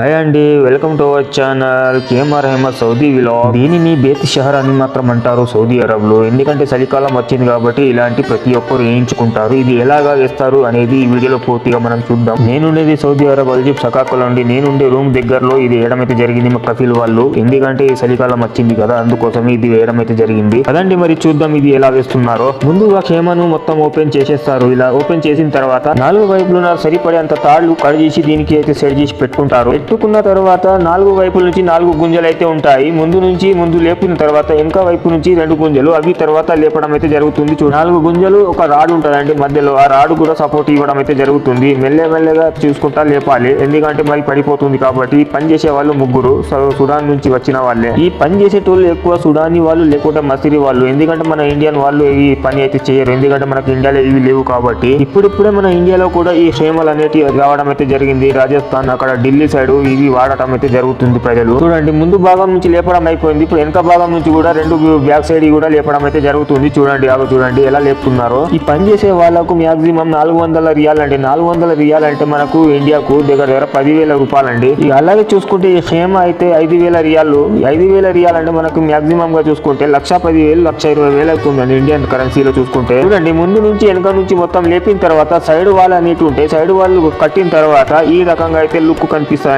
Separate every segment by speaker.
Speaker 1: Hi అండి welcome to our channel KMR Ahmed Saudi విలో దీనిని బేత్ షహర్ అని మాత్రం అంటారు సౌదీ అరబ్లో ఎందుకంటే చలికాలం వచ్చింది కాబట్టి ఇలాంటి ప్రతి ఒక్కరు వేయించుకుంటారు. ఇది ఎలాగా వేస్తారు అనేది ఈ వీడియోలో పూర్తిగా మనం చూద్దాం. నేనుండేది సౌదీ అరబ్ అల్జిబ్ సకాకులో అండి. నేనుండే రూమ్ దగ్గరలో ఇది వేయడం అయితే జరిగింది మా కఫీల్ వాళ్ళు. ఎందుకంటే ఈ చలికాలం వచ్చింది కదా అందుకోసం ఇది వేయడం అయితే జరిగింది. అదండి మరి చూద్దాం ఇది ఎలా వేస్తున్నారో. ముందుగా క్షేమను మొత్తం ఓపెన్ చేసేస్తారు. ఇలా ఓపెన్ చేసిన తర్వాత నాలుగు వైపులున సరిపడేంత తాళ్ళు కట్ చేసి దీనికి అయితే సెట్ చేసి పెట్టుకుంటారు. కట్టుకున్న తర్వాత నాలుగు వైపుల నుంచి నాలుగు గుంజలు అయితే ఉంటాయి. ముందు నుంచి ముందు లేపిన తర్వాత వెనక వైపు నుంచి రెండు గుంజలు అవి తర్వాత లేపడం అయితే జరుగుతుంది. చూ నాలుగు గుంజలు ఒక రాడ్ ఉంటుందండి మధ్యలో. ఆ రాడ్ కూడా సపోర్ట్ ఇవ్వడం అయితే జరుగుతుంది. మెల్లె మెల్లగా చూసుకుంటా లేపాలి. ఎందుకంటే మరి పడిపోతుంది కాబట్టి పని చేసే వాళ్ళు ముగ్గురు. సో- సుడాన్ నుంచి వచ్చిన వాళ్ళే. ఈ పని చేసేటోళ్ళు ఎక్కువ సుడానీ వాళ్ళు లేకుంటే మసిరి వాళ్ళు. ఎందుకంటే మన ఇండియన్ వాళ్ళు ఈ పని అయితే చేయరు. ఎందుకంటే మనకి ఇండియాలో ఇవి లేవు కాబట్టి. ఇప్పుడిప్పుడే మన ఇండియాలో కూడా ఈ క్షేమాలు అనేటివి రావడం అయితే జరిగింది. రాజస్థాన్ అక్కడ ఢిల్లీ సైడ్ ఇవి వాడటం అయితే జరుగుతుంది ప్రజలు. చూడండి ముందు భాగం నుంచి లేపడం అయిపోయింది. ఇప్పుడు వెనక భాగం నుంచి కూడా రెండు బ్యాక్ సైడ్ కూడా లేపడం అయితే జరుగుతుంది. చూడండి అవి చూడండి ఎలా లేపుతున్నారో. ఈ పని చేసే వాళ్ళకు మాక్సిమం నాలుగు వందల రియాల్ అండి. నాలుగు వందల రియాల్ అంటే మనకు ఇండియాకు దగ్గర దగ్గర పదివేల రూపాయలండి. ఇక అలాగే చూసుకుంటే ఈ క్షేమ అయితే ఐదు వేల రియాలు. ఐదు వేల రియాల్ అంటే మనకు మాక్సిమం గా చూసుకుంటే లక్ష పది వేలు లక్ష ఇరవై వేలు అవుతుందండి ఇండియన్ కరెన్సీలో చూసుకుంటే. చూడండి ముందు నుంచి వెనక నుంచి మొత్తం లేపిన తర్వాత సైడ్ వాల్ అనేటి ఉంటే సైడ్ వాళ్ళు కట్టిన తర్వాత ఈ రకంగా అయితే లుక్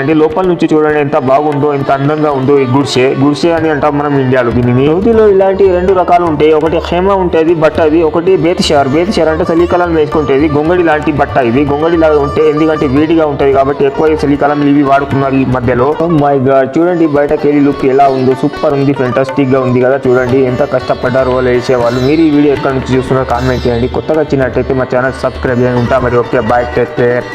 Speaker 1: కనిపిస్తాయండి లోపల నుంచి చూడండి ఎంత బాగుందో ఎంత అందంగా ఉందో ఈ గుడ్సే. గుడ్సే అని అంటాం మనం ఇండియాలో దీనిని. సౌదీలో ఇలాంటి రెండు రకాలు ఉంటాయి. ఒకటి హేమ ఉంటుంది బట్ట అది ఒకటి బేతిషార్. బేతిషార్ అంటే చలికాలం వేసుకుంటేది. గొంగడి లాంటి బట్ట ఇది. గొంగడి లాగా ఉంటే ఎందుకంటే వేడిగా ఉంటుంది కాబట్టి ఎక్కువ చలికాలం ఇవి వాడుతున్నారు ఈ మధ్యలో. Oh మై గాడ్ చూడండి బయటకి వెళ్ళి లుక్ ఎలా ఉందో. సూపర్ ఉంది ఫెంటాస్టిక్గా ఉంది కదా చూడండి. ఎంత కష్టపడ్డారు వాళ్ళు వేసే వాళ్ళు మీరు ఈ వీడియో ఎక్కడ నుంచి చూస్తున్నారో కామెంట్ చేయండి. కొత్తగా వచ్చినట్టయితే మా ఛానల్ సబ్స్క్రైబ్ చేయండి. ఉంటా మరి. Okay bye take care.